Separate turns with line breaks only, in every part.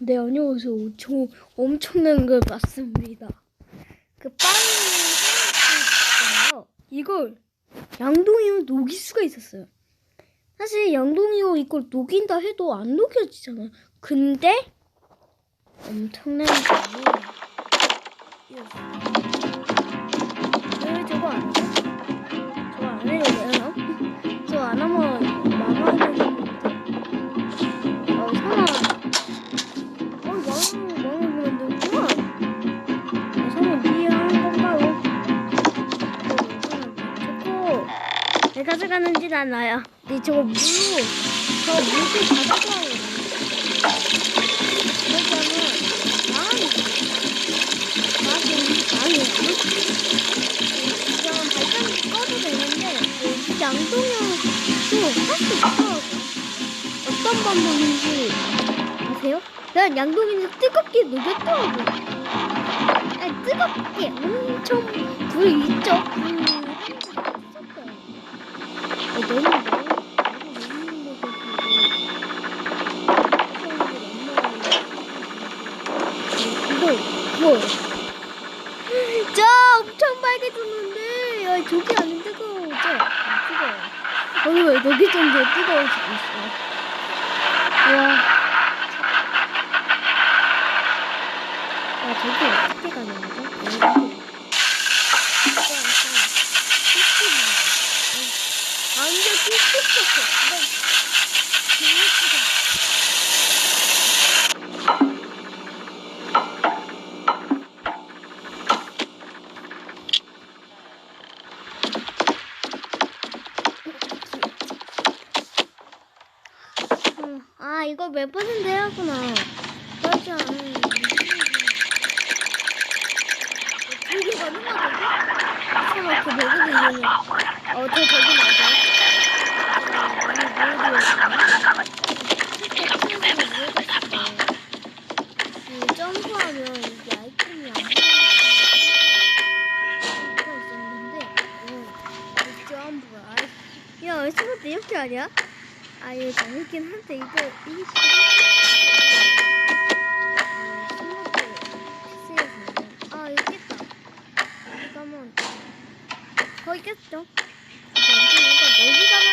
네, 안녕하세요. 저 엄청난 걸 봤습니다. 그 빵이. 이걸 양동이로 녹일 수가 있었어요. 사실 양동이로 이걸 녹인다 해도 안 녹여지잖아요. 근데 엄청난 이었어요. 내 가져가는진 않아요. 근데 저거 물로 저 물을 받아서 그러면은 망하니 망이 망이야. 지금 발전기 꺼도 되는데 이 양동이도 할 수 있더라고. 어떤 방법인지 아세요? 난 양동이를 뜨겁게 녹였더라고. 아니, 뜨겁게 엄청 불 있죠? 불 있었어요. 어, 너무 너무 너무 이거 저 엄청 빨개졌는데 야 저기 안에 뜨거워져 안 뜨거워 왜 여기 좀더 뜨거워지고 있어 와. 야, 저기 어떻게 가는 거죠? 완전 삐끗했어. 재밌다. 어, 아, 이거 몇 퍼센트 해야구나. 맞아. 되게 많은 거 같아. 설마 그 배그를 이용해. 어, 저 저기 맞아. 점프하면 이게 아이템이 안 보이는데, 어, 점프. 야, 왜 스마트 이렇게 하냐? 아, 이거 재밌긴 한데, 이거, 이게 아, 여기 있다. 여기 가면, 거기 있겠죠? 여기 가면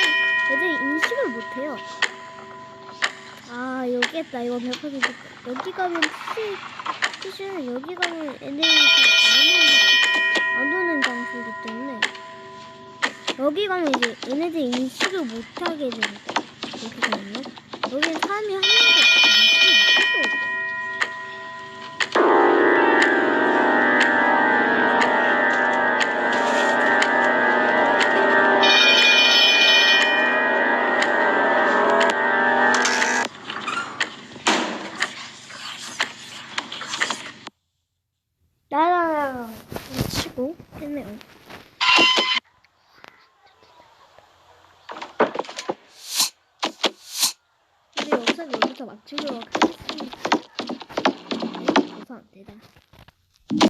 애들이 인식을 못해요. 아, 여기 있다. 이거 100% 있다. 여기 가면 푸시, 푸시는 여기 가면 애들이 잘안 오는 장소이기 때문에 여기 가면 이제 얘네들 인식을 못하게 됩니다. 이렇게 되면요. 여기는 사람이 한 명도 못하고 나라라 치고 했네요. 이제 영상 여기서 마치도록 하겠습니다. 네, 감사합니다.